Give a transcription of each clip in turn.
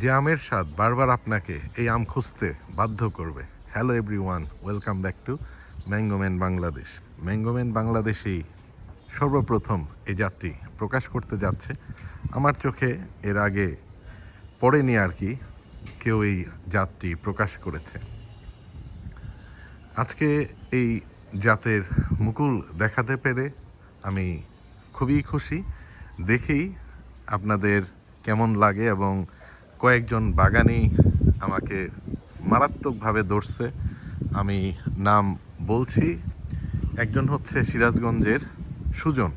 যে আমের স্বাদ বারবার আপনাকে এই আম খুঁজতে বাধ্য করবে। Hello everyone welcome back to mango man Bangladesh mango man বাংলাদেশেই সর্বপ্রথম এই যাত্রী প্রকাশ করতে যাচ্ছে। আমার চোখে এর আগে পড়েনি আর কি, কেউ এই জাতটি প্রকাশ করেছে। আজকে এই জাতের মুকুল দেখাতে পেরে আমি খুবই খুশি। দেখেই আপনাদের কেমন লাগে এবং কয়েকজন বাগানি আমাকে মারাত্মকভাবে ধরছে। আমি নাম বলছি। একজন হচ্ছে সিরাজগঞ্জের সুজন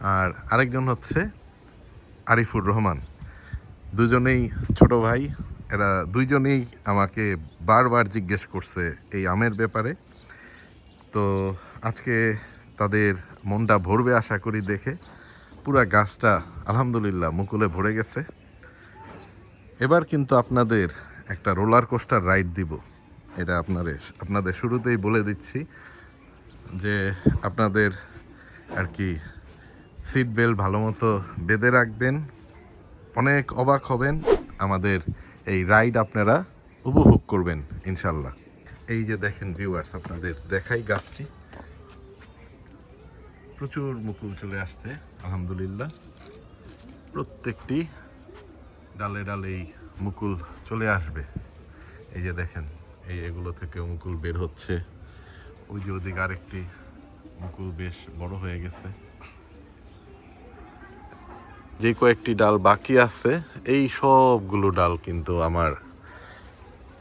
আর আরেকজন হচ্ছে আরিফুর রহমান। দুজনেই ছোট ভাই। এরা দুইজনেই আমাকে বারবার জিজ্ঞেস করছে এই আমের ব্যাপারে। তো আজকে তাদের মনটা ভরবে আশা করি দেখে। পুরা গাছটা আলহামদুলিল্লাহ মুকুলে ভরে গেছে। এবার কিন্তু আপনাদের একটা রোলার কোস্টার রাইড দিব। এটা আপনাদের আপনাদের শুরুতেই বলে দিচ্ছি যে আপনাদের আর কি সিট বেল্ট ভালো মতো বেঁধে রাখবেন। অনেক অবাক হবেন, আমাদের এই রাইড আপনারা উপভোগ করবেন, ইনশাল্লাহ। এই যে দেখেন ভিউয়ার্স আপনাদের দেখাই গাছটি। প্রচুর মুকুল চলে আসছে, আলহামদুলিল্লাহ। প্রত্যেকটি ডালে ডালেই মুকুল চলে আসবে। এই যে দেখেন, এই এগুলো থেকে মুকুল বের হচ্ছে। ওই যে ওদিকে আরেকটি মুকুল বেশ বড় হয়ে গেছে। যে কয়েকটি ডাল বাকি আছে, এই সবগুলো ডাল কিন্তু আমার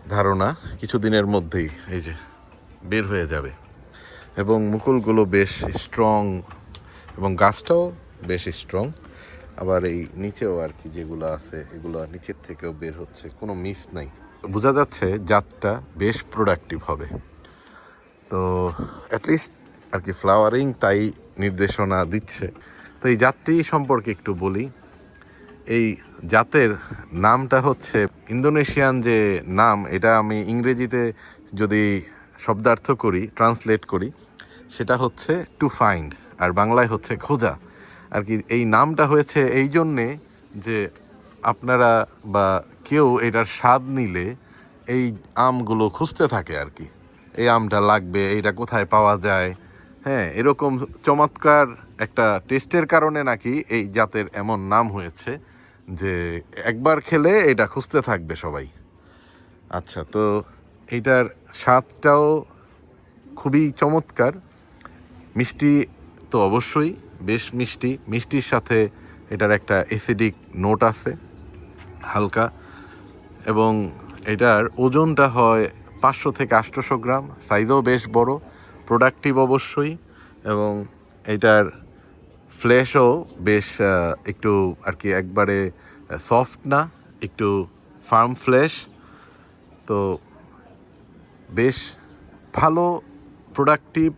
ধারণা কিছুদিনের মধ্যেই এই যে বের হয়ে যাবে। এবং মুকুলগুলো বেশ স্ট্রং এবং গাছটাও বেশ স্ট্রং আবার এই নিচেও আর কি যেগুলো আছে, এগুলো নিচের থেকেও বের হচ্ছে, কোনো মিস নাই। বোঝা যাচ্ছে জাতটা বেশ প্রোডাক্টিভ হবে। তো অ্যাটলিস্ট আর কি ফ্লাওয়ারিং তাই নির্দেশনা দিচ্ছে। তো এই জাতটি সম্পর্কে একটু বলি। এই জাতের নামটা হচ্ছে ইন্দোনেশিয়ান যে নাম, এটা আমি ইংরেজিতে যদি শব্দার্থ করি ট্রান্সলেট করি, সেটা হচ্ছে টু ফাইন্ড আর বাংলায় হচ্ছে খোঁজা। আর কি, এই নামটা হয়েছে এই জন্যে যে আপনারা বা কেউ এটার স্বাদ নিলে এই আমগুলো খুঁজতে থাকে আর কি। এই আমটা লাগবে, এইটা কোথায় পাওয়া যায়। হ্যাঁ এরকম চমৎকার একটা টেস্টের কারণে নাকি এই জাতের এমন নাম হয়েছে যে একবার খেলে এটা খুঁজতে থাকবে সবাই। আচ্ছা তো এইটার স্বাদটাও খুবই চমৎকার। মিষ্টি তো অবশ্যই। বেশ মিষ্টি। মিষ্টির সাথে এটার একটা অ্যাসিডিক নোট আছে, হালকা। এবং এটার ওজনটা হয় পাঁচশো থেকে আটশোশো গ্রাম। সাইজও বেশ বড় প্রোডাক্টিভ অবশ্যই। এবং এটার ফ্লেশও বেশ একটু আর কি একবারে সফট না, একটু ফার্ম ফ্লেশ তো বেশ ভালো প্রোডাক্টিভ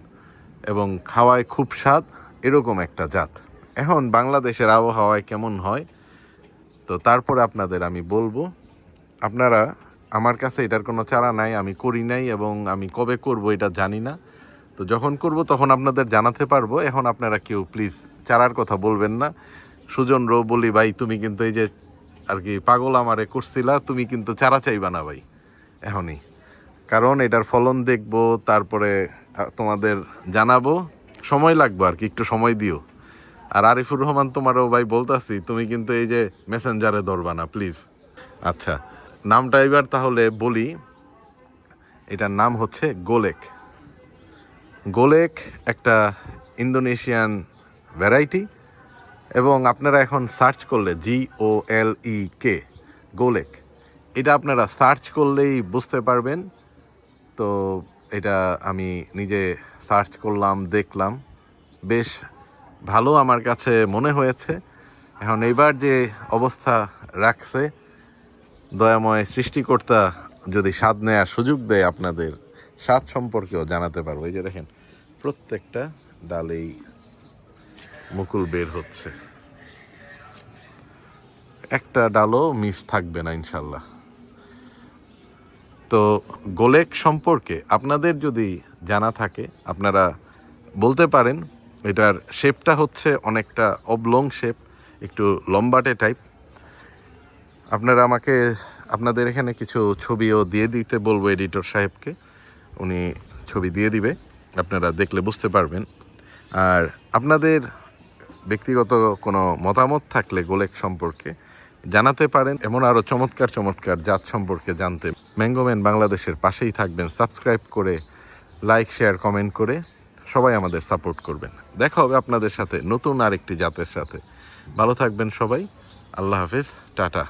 এবং খাওয়ায় খুব স্বাদ। এরকম একটা জাত। এখন বাংলাদেশের আবহাওয়ায় কেমন হয়? তো তারপরে আপনাদের আমি বলব। আপনারা, আমার কাছে এটার কোনো চারা নাই, আমি করি নাই এবং আমি কবে করব এটা জানি না। তো যখন করব তখন আপনাদের জানাতে পারব। এখন আপনারা কেউ প্লিজ চারার কথা বলবেন না। সুজন রো বলি, ভাই, তুমি কিন্তু এই যে আর কি পাগল আমারে করছিলা, তুমি কিন্তু চারা চাইবা না ভাই। এখনই। কারণ এটার ফলন দেখব, তারপরে তোমাদের জানাব। সময় লাগবে আর কি, একটু সময় দিও। আর আরিফুর রহমান তোমারও ভাই বলতাছি, তুমি কিন্তু এই যে মেসেঞ্জারে ধরবা না প্লিজ আচ্ছা নামটা এবার তাহলে বলি। এটার নাম হচ্ছে গোলেক। গোলেক একটা ইন্দোনেশিয়ান ভ্যারাইটি এবং আপনারা এখন সার্চ করলে জি ও এল ই কে গোলেক। এটা আপনারা সার্চ করলেই বুঝতে পারবেন। তো এটা আমি নিজে সার্চ করলাম, দেখলাম। বেশ ভালো আমার কাছে মনে হয়েছে। এখন এবার যে অবস্থা রাখছে, দয়াময় সৃষ্টিকর্তা যদি স্বাদ নেওয়ার সুযোগ দেয় আপনাদের, স্বাদ সম্পর্কেও জানাতে পারব। এই যে দেখেন, প্রত্যেকটা ডালেই মুকুল বের হচ্ছে। একটা ডালও মিস থাকবে না, ইনশাল্লাহ। তো গোলেক সম্পর্কে আপনাদের যদি জানা থাকে, আপনারা বলতে পারেন এটার শেপটা হচ্ছে অনেকটা অবলং শেপ একটু লম্বাটে টাইপ আপনারা আমাকে, আপনাদের এখানে কিছু ছবিও দিয়ে দিতে বলব এডিটর সাহেবকে। উনি ছবি দিয়ে দিবে, আপনারা দেখলে বুঝতে পারবেন। আর আপনাদের ব্যক্তিগত কোনো মতামত থাকলে গোলেক সম্পর্কে জানাতে পারেন। এমন আরও চমৎকার চমৎকার জাত সম্পর্কে জানতে। ম্যাঙ্গোম্যান বাংলাদেশের পাশেই থাকবেন। সাবস্ক্রাইব করে লাইক শেয়ার কমেন্ট করে সবাই আমাদের সাপোর্ট করবেন। দেখা হবে আপনাদের সাথে নতুন আরেকটি জাতের সাথে। ভালো থাকবেন সবাই। আল্লাহ হাফিজ। টাটা।